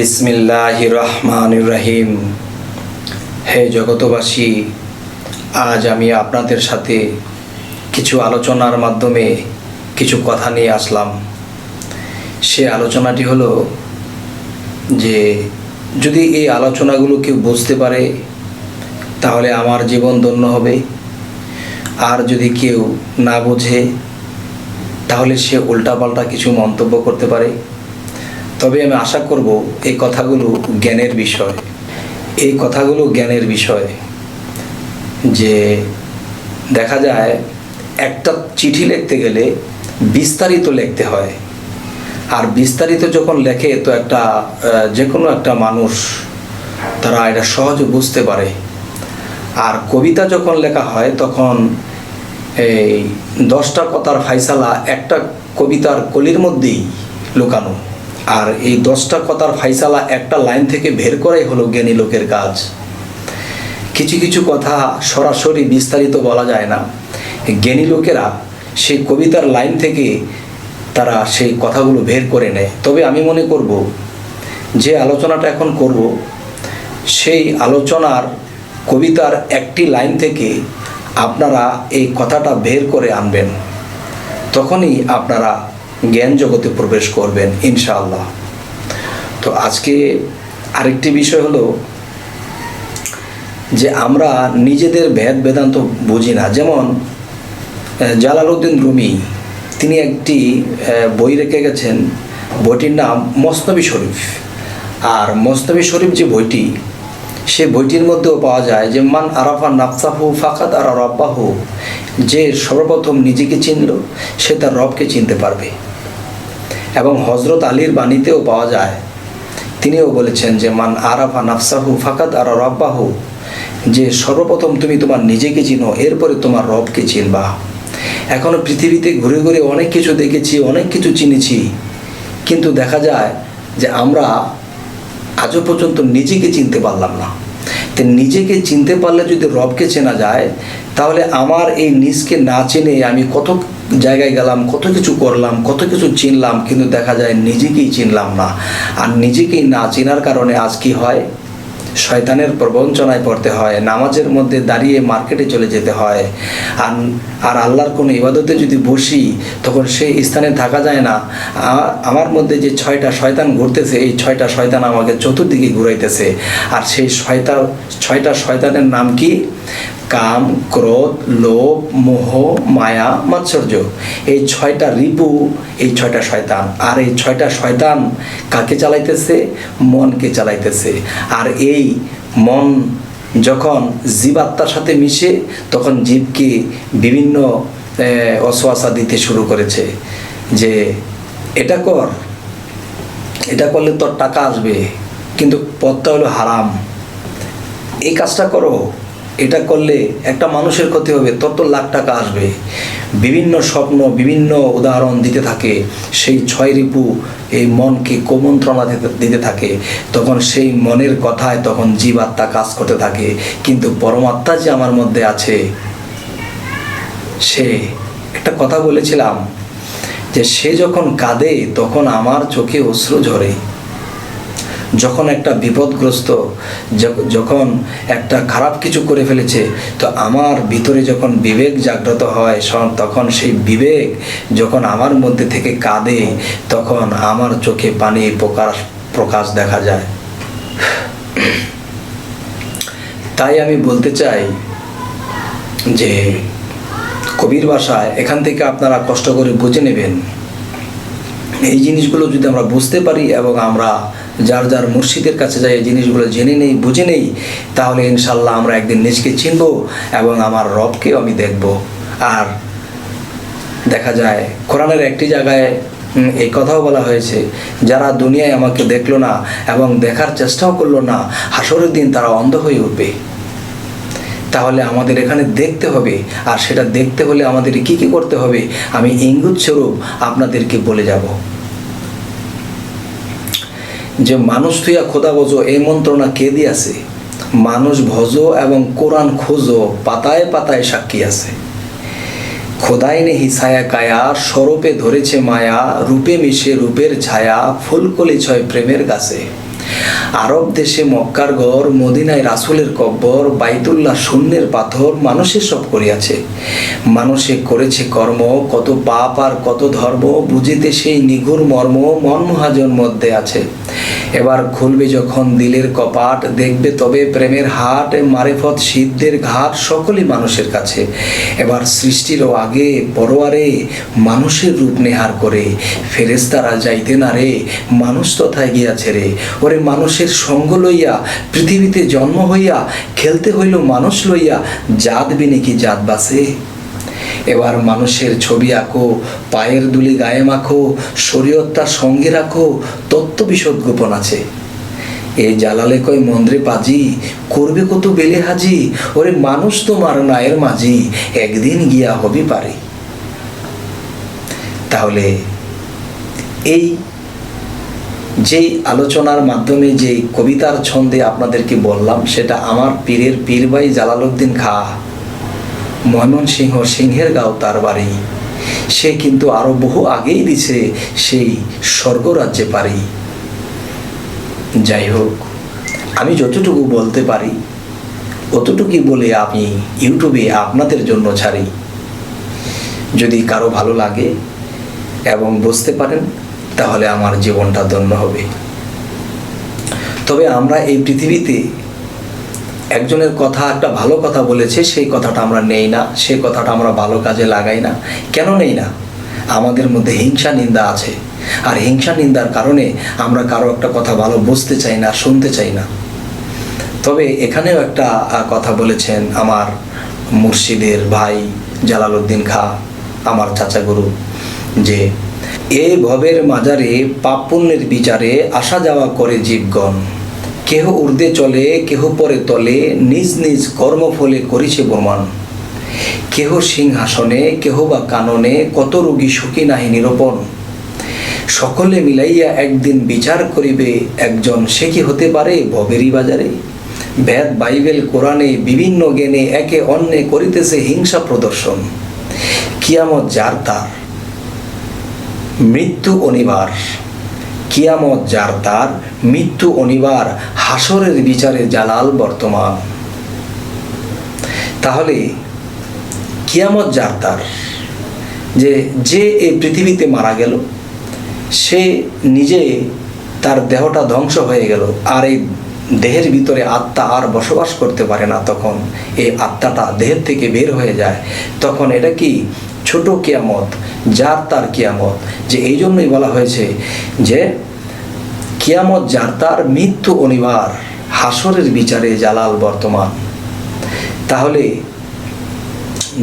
বিসমিল্লাহ রহমান রহিম। হে জগতবাসী আজ আমি আপনাদের সাথে কিছু আলোচনার মাধ্যমে কিছু কথা নিয়ে আসলাম। সে আলোচনাটি হলো যে, যদি এই আলোচনাগুলো কেউ বুঝতে পারে, তাহলে আমার জীবন ধন্য হবে। আর যদি কেউ না বোঝে, তাহলে সে উল্টাপাল্টা কিছু মন্তব্য করতে পারে। তবে আমি আশা করব এই কথাগুলো জ্ঞানের বিষয়। এই কথাগুলো জ্ঞানের বিষয় যে দেখা যায়, একটা চিঠি লিখতে গেলে বিস্তারিত লিখতে হয়। আর বিস্তারিত যখন লেখে, তো একটা যে কোনো একটা মানুষ, তারা এটা সহজে বুঝতে পারে। আর কবিতা যখন লেখা হয়, তখন এই দশটা কথার ফাইসালা একটা কবিতার কলির মধ্যেই লুকানো। আর এই দশটা কথার ফাইসালা একটা লাইন থেকে বের করাই হলো জ্ঞানী লোকের কাজ। কিছু কিছু কথা সরাসরি বিস্তারিত বলা যায় না। জ্ঞানী লোকেরা সেই কবিতার লাইন থেকে তারা সেই কথাগুলো বের করে নেয়। তবে আমি মনে করব, যে আলোচনাটা এখন করব, সেই আলোচনার, কবিতার একটি লাইন থেকে আপনারা এই কথাটা বের করে আনবেন। তখনই আপনারা জ্ঞান জগতে প্রবেশ করবেন, ইনশাআল্লাহ। তো আজকে আরেকটি বিষয় হলো যে আমরা নিজেদের ভেদ বেদান্ত বুঝি না। যেমন জালালউদ্দিন রুমি, তিনি একটি বই রেখে গেছেন, বইটির নাম মস্তবি শরীফ। আর মস্তবি শরীফ যে বইটি, সে বইটির মধ্যেও পাওয়া যায় যে, মান আরাফা নাফসাহু ফাকাত আর রব্বাহু যে সর্বপ্রথম নিজেকে চিনল, সে তার রবকে চিনতে পারবে। এবং হজরত আলীর বাণীতেও পাওয়া যায়। তিনিও বলেছেন যে, মান আরাফা নাফসাহু ফাকাত আর রব্বাহু যে সর্বপ্রথম তুমি তোমার নিজেকে চিনো, এরপরে তোমার রবকে চিনবা। এখনও পৃথিবীতে ঘুরে ঘুরে অনেক কিছু দেখেছি, অনেক কিছু চিনেছি। কিন্তু দেখা যায় যে আমরা আজও পর্যন্ত নিজেকে চিনতে পারলাম না। তো নিজেকে চিনতে পারলে যদি রবকে চেনা যায়, তাহলে আমার এই নিজকে না চিনে আমি কত জায়গায় গেলাম, কত কিছু করলাম, কত কিছু চিনলাম, কিন্তু দেখা যায় নিজেকেই চিনলাম না। আর নিজেকেই না চেনার কারণে আজ কি হয়? শয়তানের প্রবঞ্চনায় পড়তে হয়, নামাজের মধ্যে দাঁড়িয়ে মার্কেটে চলে যেতে হয়। আর আর আল্লাহর কোনো ইবাদতে যদি বসি, তখন সেই স্থানে থাকা যায় না। আমার মধ্যে যে ছয়টা শয়তান ঘুরতেছে, এই ছয়টা শয়তান আমাকে চতুর্দিকে ঘুরাইতেছে। আর সেই শয়তা, ছয়টা শয়তানের নাম কি? কাম, ক্রোধ, লোভ, মোহ, মায়া, মাৎসর্য। এই ছয়টা রিপু, এই ছয়টা শয়তান। আর এই ছয়টা শয়তান কাকে চালাইতেছে? মনকে চালাইতেছে। আর এই মন যখন জীবাত্মার সাথে মিশে তখন জীবকে বিভিন্ন আহ, অসোয়াশা দিতে শুরু করেছে যে এটা কর এটা করলে তোর টাকা আসবে কিন্তু পথটা হলো হারাম। এই কাজটা করো। এটা করলে একটা মানুষের ক্ষতি হবে, তত লাখ টাকা আসবে। বিভিন্ন স্বপ্ন, বিভিন্ন উদাহরণ দিতে থাকে, সেই ছয় রিপু এই মনকে কোমন্ত্রণা দিতে- থাকে। তখন সেই মনের কথায় তখন জীবাত্মা কাজ করতে থাকে। কিন্তু পরমাত্মা যে আমার মধ্যে আছে, সে, একটা কথা বলেছিলাম যে সে যখন কাঁদে, তখন আমার চোখে অশ্রু ঝরে। যখন একটা বিপদগ্রস্ত যখন একটা খারাপ কিছু করে ফেলেছে, তো আমার ভিতরে যখন বিবেক জাগ্রত হয় তখন সেই বিবেক যখন আমার মধ্যে থেকে কাঁদে, তখন আমার চোখে পানি প্রকাশ প্রকাশ দেখা যায়। তাই আমি বলতে চাই যে কবির ভাষায় এখান থেকে আপনারা কষ্ট করে বুঝে নেবেন। এই জিনিসগুলো যদি আমরা বুঝতে পারি এবং আমরা যার যার মুর্শিদের কাছে যাই এই জিনিসগুলো জেনে নেই, বুঝে নেই, তাহলে ইনশাল্লাহ আমরা একদিন নিজকে চিনব এবং আমার রবকেও আমি দেখব। আর দেখা যায়, কোরআনের একটি জায়গায় এই কথাও বলা হয়েছে, যারা দুনিয়ায় আমাকে দেখল না এবং দেখার চেষ্টাও করল না, হাসরের দিন তারা অন্ধ হয়ে উঠবে। তাহলে আমাদের এখানে দেখতে হবে, আর সেটা দেখতে হলে আমাদের কি কি করতে হবে, আমি ইঙ্গুত স্বরূপ আপনাদেরকে বলে যাব। যে মানুষ তুইয়া খোদা বোঝো, এই মন্ত্রণা কে দিয়াছে? মানুষ ভজো এবং কোরআন খোঁজো, পাতায় পাতায় সাক্ষী আছে। খোদাই নেহি ছায়া কায়া, স্বরূপে ধরেছে মায়া, রূপে মিশে রূপের ছায়া, ফুলকলি ছয় প্রেমের গাছে। আরব দেশে মক্কার ঘর, মদিনায় রাসুলের কব্বর, বাইতুল্লাহ শূন্যের পাথর মানুষে সব করিয়াছে। মানুষে করেছে কর্ম, কত পাপ আর কত ধর্ম, বুঝিতে সেই নিঘুর মর্ম মনমহাজন মধ্যে আছে। এবার খুলবে যখন দিলের কপাট, দেখবে তবে প্রেমের হাট, মারেফত, সিদ্ধের ঘাট সকলই মানুষের কাছে। এবার সৃষ্টিরও আগে পরোয়ারে মানুষের রূপ নেহার করে। ফেরেস্তারা যাইতে না রে, মানুষ তথায় গিয়াছে রে। ওরে মানুষের সঙ্গ লইয়া পৃথিবীতে জন্ম হইয়া খেলতে হইল মানুষ লইয়া, জাত বিনে কি জাত বাসে? এবার মানুষের ছবি আঁকো, পায়ের দুলি গায়ে মাখো শরীয়তটা সঙ্গে রাখো তত্ত্ব বিশদ গোপন আছে। এই জালালে কয়, মন্দ্রে পাজি, করবে কত বেলে হাজি? ওরে মানুষ তোমার নায়ের মাঝি, একদিন গিয়া হবি পারে। তাহলে এই যেই আলোচনার মাধ্যমে যে কবিতার ছন্দে আপনাদেরকে বললাম, সেটা আমার পীরের পীরবাই জালালউদ্দিন খা, ময়মনসিংহ সিংহের গাঁও তার বাড়ি। সে কিন্তু আরও বহু আগেই দিছে সেই স্বর্গরাজ্যে পারি যাই হোক, আমি যতটুকু বলতে পারি, অতটুকুই বলে আমি ইউটিউবে আপনাদের জন্য ছাড়ি। যদি কারও ভালো লাগে এবং বুঝতে পারেন তাহলে আমার জীবনটা ধন্য হবে। তবে আমরা এই পৃথিবীতে একজনের কথা, একটা ভালো কথা বলেছে, সেই কথাটা আমরা নেই না সেই কথাটা আমরা ভালো কাজে লাগাই না। কেন নেই না? আমাদের মধ্যে হিংসা নিন্দা আছে। আর হিংসা নিন্দার কারণে আমরা কারও একটা কথা ভালো বুঝতে চাই না, শুনতে চাই না। তবে এখানেও একটা কথা বলেছেন আমার মুর্শিদের ভাই জালালউদ্দিন খা, আমার চাচা গুরু যে এ ভবের মাজারে পাপ পুণ্যের বিচারে আসা যাওয়া করে জীবগণ। কেহ ঊর্ধ্বে চলে, কেহ পরে তলে, নিজ নিজ কর্মফলে করিছে প্রমাণ। কেহ সিংহাসনে, কেহ বা কাননে, কত রোগী সুখী নাহি নিরূপণ। সকলে মিলাইয়া একদিন বিচার করিবে, একজন সে কি হতে পারে ভবেরই বাজারে? বেদ, বাইবেল, কোরআনে বিভিন্ন জ্ঞানে একে অন্যে করিতেছে হিংসা প্রদর্শন। কিয়ামত যার তার মৃত্যু অনিবার। কিয়ামত যার তার, মৃত্যু অনিবার, হাসরের বিচারে জালাল বর্তমান। তাহলে, কিয়ামত যার তার, যে যে এই পৃথিবীতে মারা গেল, সে নিজে তার দেহটা ধ্বংস হয়ে গেল, আর এই দেহের ভিতরে আত্মা আর বসবাস করতে পারে না তখন। এই আত্মাটা দেহের থেকে বের হয়ে যায়। তখন এটা কি ছোট কিয়ামত, যার তার কিয়ামত, যে এই জন্যই বলা হয়েছে যে কিয়ামত যার তার মৃত্যু অনিবার, হাসরের বিচারে জালাল বর্তমান। তাহলে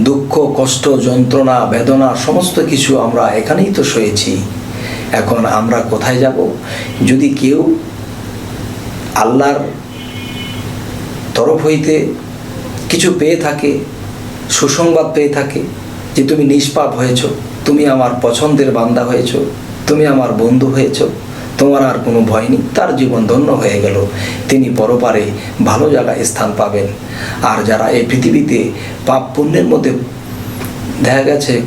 দুঃখ, কষ্ট, যন্ত্রণা, বেদনা, সমস্ত কিছু আমরা এখানেই তো সয়েছি। এখন আমরা কোথায় যাব? যদি কেউ আল্লাহর তরফ হইতে কিছু পেয়ে থাকে, সুসংবাদ পেয়ে থাকে যে তুমি নিষ্পাপ হয়েছ, তুমি আমার পছন্দের বান্দা হয়েছ, তুমি আমার বন্ধু হয়েছ, তোমার আর কোনো ভয় নেই, তার জীবন ধন্য হয়ে গেল। তিনি পরপারে ভালো জায়গায় স্থান পাবেন। আর যারা এই পৃথিবীতে পাপ পুণ্যের মধ্যে দেখা গেছে,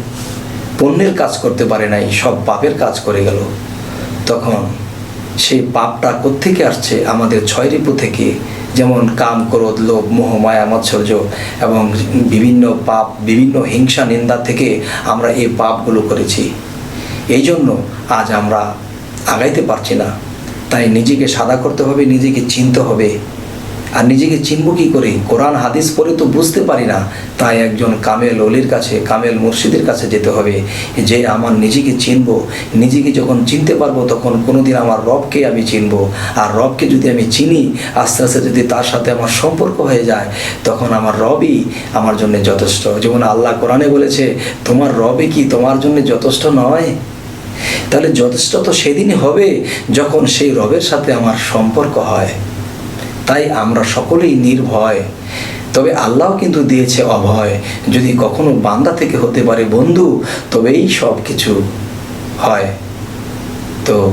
পুণ্যের কাজ করতে পারে নাই, সব পাপের কাজ করে গেল। তখন সেই পাপটা কোত্থেকে আসছে? আমাদের ছয় রিপু থেকে যেমন কাম, ক্রোধ, লোভ, মোহ, মায়া, মৎসর্য এবং বিভিন্ন পাপ, বিভিন্ন হিংসা, নিন্দা থেকে আমরা এই পাপগুলো করেছি। এই জন্য আজ আমরা আগাইতে পারছি না। তাই নিজেকে সাদা করতে হবে, নিজেকে চিনতে হবে। আর নিজেকে চিনব কি করে? কোরআন, হাদিস পড়ে তো বুঝতে পারি না। তাই একজন কামেল অলির কাছে, কামেল মুর্শিদের কাছে যেতে হবে। যে আমার নিজেকে চিনব, নিজেকে যখন চিনতে পারব, তখন কোনোদিন আমার রবকে আমি চিনব। আর রবকে যদি আমি চিনি, আস্তে আস্তে যদি তার সাথে আমার সম্পর্ক হয়ে যায়, তখন আমার রবই আমার জন্য যথেষ্ট। যেমন আল্লাহ কোরআনে বলেছে, তোমার রবই কি তোমার জন্য যথেষ্ট নয়? তাহলে যথেষ্ট তো সেদিনই হবে, যখন সেই রবের সাথে আমার সম্পর্ক হয়। তাই আমরা সকলেই নির্ভয়। তবে আল্লাহ কিন্তু দিয়েছে অভয়। যদি কখনো বান্দা থেকে হতে পারে বন্ধু, তবেই সব কিছু হয়। তো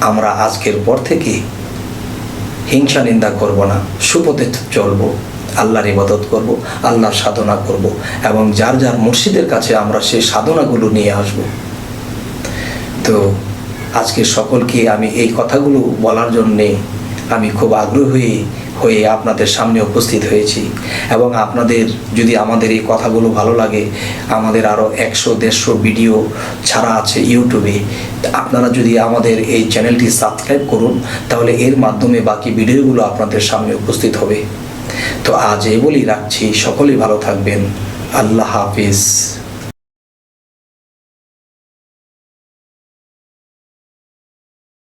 আমরা আজকের পর থেকে হিংসা নিন্দা করব না, সুপথে চলব, আল্লাহর ইবাদত করব, আল্লাহর সাধনা করব এবং যার যার মুর্শিদের কাছে আমরা সেই সাধনাগুলো নিয়ে আসব। তো আজকে সকলকে আমি এই কথাগুলো বলার জন্যে আমি খুব আগ্রহী হয়ে আপনাদের সামনে উপস্থিত হয়েছি এবং আপনাদের যদি আমাদের এই কথাগুলো ভালো লাগে, আমাদের আরও একশো, দেড়শো ভিডিও ছাড়া আছে ইউটিউবে, আপনারা যদি আমাদের এই চ্যানেলটি সাবস্ক্রাইব করুন, তাহলে এর মাধ্যমে বাকি ভিডিওগুলো আপনাদের সামনে উপস্থিত হবে। তো আজ এই বলেই রাখছি, সকলেই ভালো থাকবেন। আল্লাহ হাফিজ।